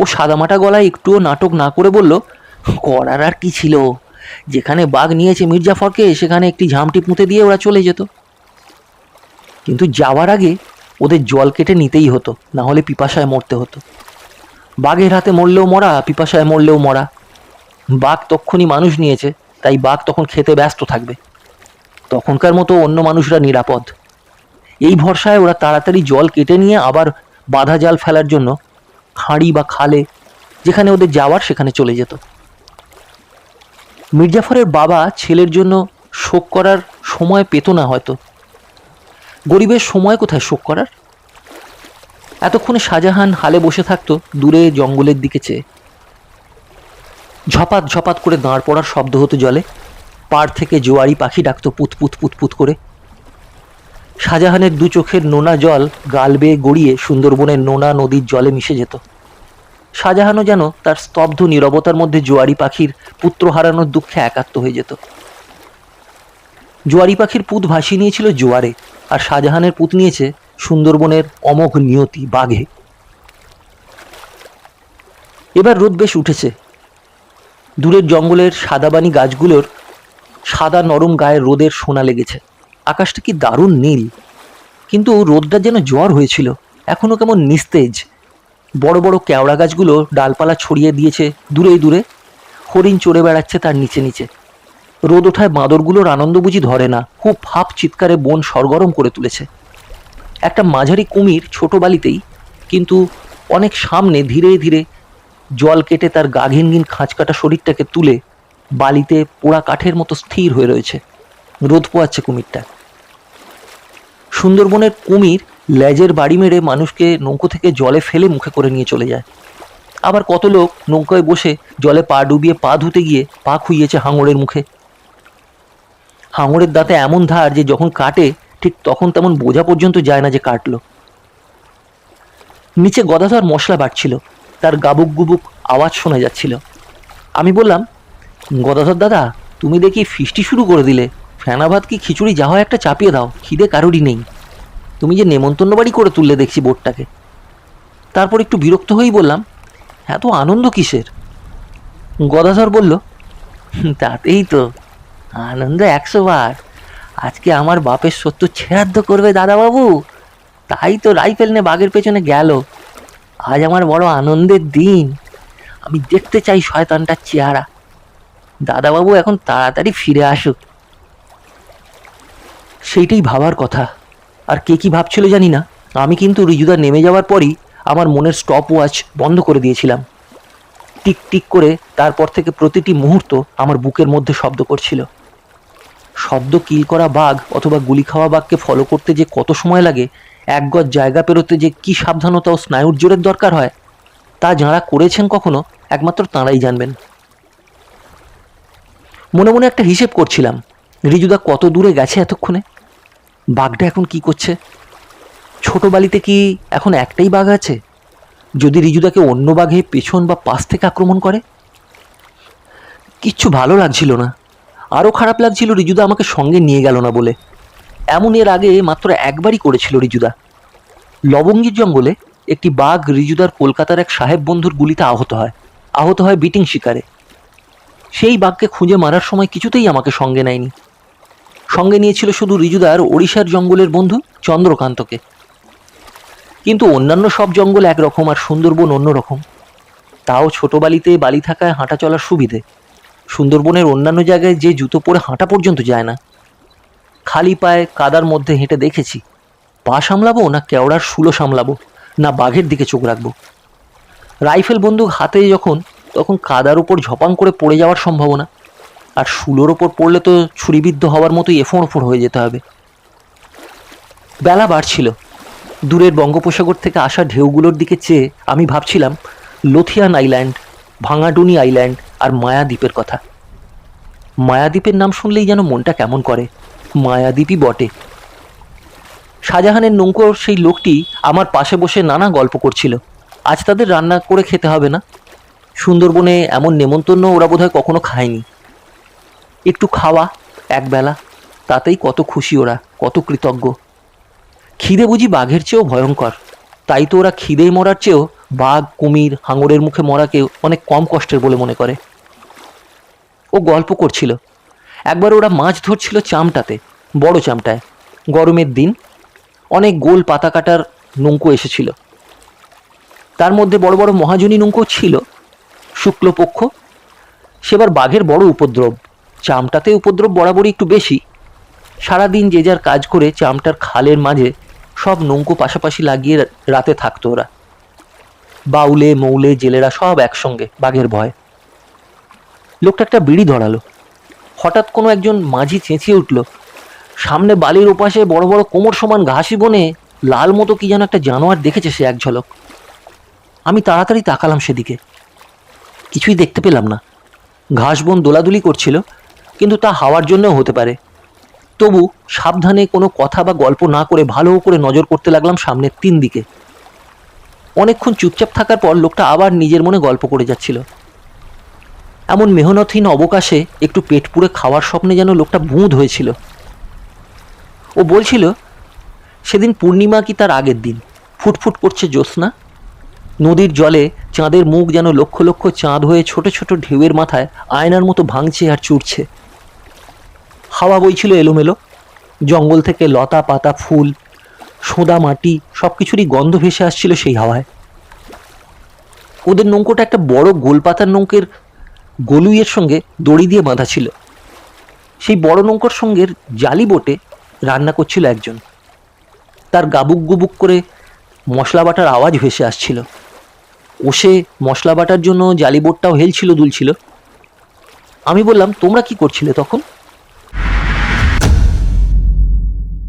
ও সাদামাটা গলায় একটুও নাটক না করে বলল, করার আর কি ছিল? যেখানে বাঘ নিয়েছে মির্জাফরকে, সেখানে একটি ঝামটি পুঁতে দিয়ে ওরা চলে যেত। কিন্তু যাওয়ার আগে ওদের জল কেটে নিতেই হতো, না হলে পিপাসায় মরতে হতো। বাঘের হাতে মরলেও মরা, পিপাসায় মরলেও মরা। বাঘ তক্ষুনি মানুষ নিয়েছে, তাই বাঘ তখন খেতে ব্যস্ত থাকবে। তখনকার মতো অন্য মানুষরা নিরাপদ। এই ভরসায় ওরা তাড়াতাড়ি জল কেটে নিয়ে আবার বাধা জাল ফেলার জন্য খাঁড়ি বা খালে যেখানে ওদের যাওয়ার সেখানে চলে যেত। মির্জাফরের বাবা ছেলের জন্য শোক করার সময় পেত না হয়তো। গরিবের সময় কোথায় শোক করার? এতক্ষণে শাহজাহান হালে বসে থাকতো দূরে জঙ্গলের দিকে চেয়ে। ঝপাত ঝপাত করে দাঁড় পড়ার শব্দ হতো জলে। পাড় থেকে জোয়ারি পাখি ডাকতো পুত পুত পুত পুত করে। শাহজাহানের দু চোখের নোনা জল গাল বেয়ে গড়িয়ে সুন্দরবনের নোনা নদীর জলে মিশে যেত। শাহজাহানও যেন তার স্তব্ধ নীরবতার মধ্যে জোয়ারি পাখির পুত্র হারানোর দুঃখে একাত্ম হয়ে যেত। জোয়ারি পাখির পুত ভাসিয়ে নিয়েছিল জোয়ারে, আর শাহজাহানের পুত নিয়েছে সুন্দরবনের অমোঘ নিয়তি বাঘে। এবার রোদ বেশ উঠেছে। দূরের জঙ্গলের সাদাবানি গাছগুলোর সাদা নরম গায়ে রোদের সোনা লেগেছে। আকাশটা কি দারুণ নীল। কিন্তু রোদটা যেন জ্বর হয়েছিল। এখনও কেমন নিস্তেজ। বড় বড় কেওড়া গাছগুলো ডালপালা ছড়িয়ে দিয়েছে দূরে দূরে। হরিণ চড়ে বেড়াচ্ছে তার নিচে নিচে। রোদ ওঠায় বাঁদরগুলোর আনন্দ বুঝি ধরে না, খুব ফাপ চিৎকারে বন সরগরম করে তুলেছে। একটা মাঝারি কুমির ছোট বালিতেই, কিন্তু অনেক সামনে ধীরে ধীরে জল কেটে তার গা ঘিনঘিন খাঁচকাটা শরীরটাকে তুলে বালিতে পোড়া কাঠের মতো স্থির হয়ে রয়েছে। রোদ পোয়াচ্ছে কুমিরটা। সুন্দরবনের কুমির লেজের বাড়ি মেরে মানুষকে নৌকো থেকে জলে ফেলে মুখে করে নিয়ে চলে যায়। আবার কত লোক নৌকায় বসে জলে পা ডুবিয়ে পা ধুতে গিয়ে পা খুইয়েছে হাঙরের মুখে। হাঙরের দাঁতে এমন ধার যে যখন কাটে, ঠিক তখন তেমন বোঝা পর্যন্ত যায় না যে কাটলো। নিচে গদাধর মশলা বাটছিল তার গাবুক গুবুক আওয়াজ শোনা যাচ্ছিল। আমি বললাম, গদাধর দাদা, তুমি দেখি ফিস্টি শুরু করে দিলে। ফেনা ভাত কি খিচুড়ি যা হয় একটা চাপিয়ে দাও, খিদে কারোরই নেই। তুমি যে নেমন্তন্ন বাড়ি করে তুললে দেখছি বোটটাকে। তারপর একটু বিরক্ত হয়েই বললাম এত আনন্দ কিসের? গদাধর বলল তাতেই তো, আনন্দ একশো বার। আজকে আমার বাপের সত্য ছেড়াদ্দ করবে দাদাবাবু। তাই তো রাইফেল নিয়ে বাঘের পেছনে গেল। আজ আমার বড় আনন্দের দিন। আমি দেখতে চাই শয়তানটার চেহারা। দাদাবাবু এখন তাড়াতাড়ি ফিরে আসুক। সেইটাই ভাবার কথা। আর কে কি ভাবছিল জানি না। আমি কিন্তু রিজুদা নেমে যাওয়ার পরই আমার মনের স্টপ ওয়াচ বন্ধ করে দিয়েছিলাম। টিক টিক করে তারপর থেকে প্রতিটি মুহূর্ত আমার বুকের মধ্যে শব্দ করছিল। শব্দ কিল করা বাঘ অথবা গুলি খাওয়া বাঘকে ফলো করতে যে কত সময় লাগে, এক গজ জায়গা পেরোতে যে কি সাবধানতা ও স্নায়ুর জোরের দরকার হয়, তা যাঁরা করেছেন কখনো, একমাত্র তাঁরাই জানবেন। মনে মনে একটা হিসেব করছিলাম, রিজুদা কত দূরে গেছে এতক্ষণে? বাঘটা এখন কি করছে? ছোট বালিতে কি এখন একটাই বাঘ আছে? যদি রিজুদাকে অন্য বাঘে পেছন বা পাশ থেকে আক্রমণ করে? কিচ্ছু ভালো লাগছিল না। আরও খারাপ লাগছিল রিজুদা আমাকে সঙ্গে নিয়ে গেল না বলে। এমন এর আগে মাত্র একবারই করেছিল রিজুদা। লবঙ্গির জঙ্গলে একটি বাঘ রিজুদার কলকাতার এক সাহেব বন্ধুর গুলিতে আহত হয়। আহত হয় বিটিং শিকারে। সেই বাঘকে খুঁজে মারার সময় কিছুতেই আমাকে সঙ্গে নেয়নি। সঙ্গে নিয়েছিল শুধু রিজুদার ওড়িশার জঙ্গলের বন্ধু চন্দ্রকান্তকে। কিন্তু অন্যান্য সব জঙ্গল একরকম আর সুন্দরবন অন্যরকম। তাও ছোট বালিতে বালি থাকায় হাঁটা চলার সুবিধে। সুন্দরবনের অন্যান্য জায়গায় যে জুতো পরে হাঁটা পর্যন্ত যায় না। খালি পায়ে কাদার মধ্যে হেঁটে দেখেছি, পা সামলাবো না কেওড়ার শুলো সামলাবো, না বাঘের দিকে চোখ রাখব। রাইফেল বন্দুক হাতে যখন, তখন কাদার উপর ঝপাং করে পড়ে যাওয়ার সম্ভাবনা। আর শুলোর ওপর পড়লে তো ছুরিবিদ্ধ হওয়ার মতোই এফোঁড় ওফোঁড় হয়ে যেতে হবে। বেলা বাড়ছিল। দূরের বঙ্গোপসাগর থেকে আসা ঢেউগুলোর দিকে চেয়ে আমি ভাবছিলাম, লোথিয়ান আইল্যান্ড, ভাঙাডুনি আইল্যান্ড আর মায়াদ্বীপের কথা। মায়াদ্বীপের নাম শুনলেই যেন মনটা কেমন করে। মায়াদ্বীপই বটে। শাহজাহানের নৌকোর সেই লোকটি আমার পাশে বসে নানা গল্প করছিল। আজ তাদের রান্না করে খেতে হবে না। সুন্দরবনে এমন নেমন্তন্ন ওরা বোধহয় কখনো খায়নি। একটু খাওয়া একবেলা তাতেই কত খুশি ওরা, কত কৃতজ্ঞ। খিদে বুঝি বাঘের চেয়েও ভয়ঙ্কর। তাই তো ওরা খিদে মরার চেয়েও বাঘ, কুমির, হাঙরের মুখে মরাকে অনেক কম কষ্টের বলে মনে করে। ও গল্প করছিল। একবার ওরা মাছ ধরছিল চামটাতে, বড় চামটায়। গরমের দিন অনেক গোল পাতা কাটার নৌকো এসেছিল। তার মধ্যে বড় বড় মহাজনী নৌকো ছিল, শুক্লপক্ষ। সেবার বাঘের বড় উপদ্রব। চামটাতে উপদ্রব বরাবরই একটু বেশি। সারাদিন যে যার কাজ করে চামটার খালের মাঝে সব নৌকো পাশাপাশি লাগিয়ে রাতে থাকতো ওরা। বাউলে, মৌলে, জেলেরা সব একসঙ্গে, বাঘের ভয়। লোকটা একটা বিড়ি ধরালো। হঠাৎ কোনো একজন মাঝি চেঁচিয়ে উঠল। সামনে বালির ওপাশে বড় বড় কোমর সমান ঘাসি বনে লাল মতো কি যেন একটা জানোয়ার দেখেছে সে এক ঝলক। আমি তাড়াতাড়ি তাকালাম সেদিকে। কিছুই দেখতে পেলাম না। ঘাস বন দোলাদুলি করছিল। কিন্তু তা হাওয়ার জন্যও হতে পারে। তবু সাবধানে কোনো কথা বা গল্প না করে ভালো করে নজর করতে লাগলাম সামনের তিন দিকে। অনেকক্ষণ চুপচাপ থাকার পর লোকটা আবার নিজের মনে গল্প করে যাচ্ছিল। এমন মেহনতহীন অবকাশে একটু পেট পুড়ে খাওয়ার স্বপ্নে যেন লোকটা বুঁদ হয়েছিল। ও বলছিল, সেদিন পূর্ণিমা কি তার আগের দিন? ফুটফুট করছে জ্যোৎস্না? নদীর জলে চাঁদের মুখ যেন লক্ষ লক্ষ চাঁদ হয়ে ছোট ছোট ঢেউয়ের মাথায় আয়নার মতো ভাঙছে আর চুরছে। হাওয়া বইছিল এলোমেলো। জঙ্গল থেকে লতা পাতা, ফুল, সোঁদা মাটি সব কিছুরই গন্ধ ভেসে আসছিল সেই হাওয়ায়। ওদের নৌকোটা একটা বড় গোলপাতার নৌকের গলুইয়ের সঙ্গে দড়ি দিয়ে বাঁধা ছিল। সেই বড় নৌকোর সঙ্গে জালি বোটে রান্না করছিল একজন। তার গাবুক গুবুক করে মশলা বাটার আওয়াজ ভেসে আসছিল। ওসে মশলা বাটার জন্য জালি বোটটাও হেলছিল দুলছিল। আমি বললাম, তোমরা কি করছিলে তখন?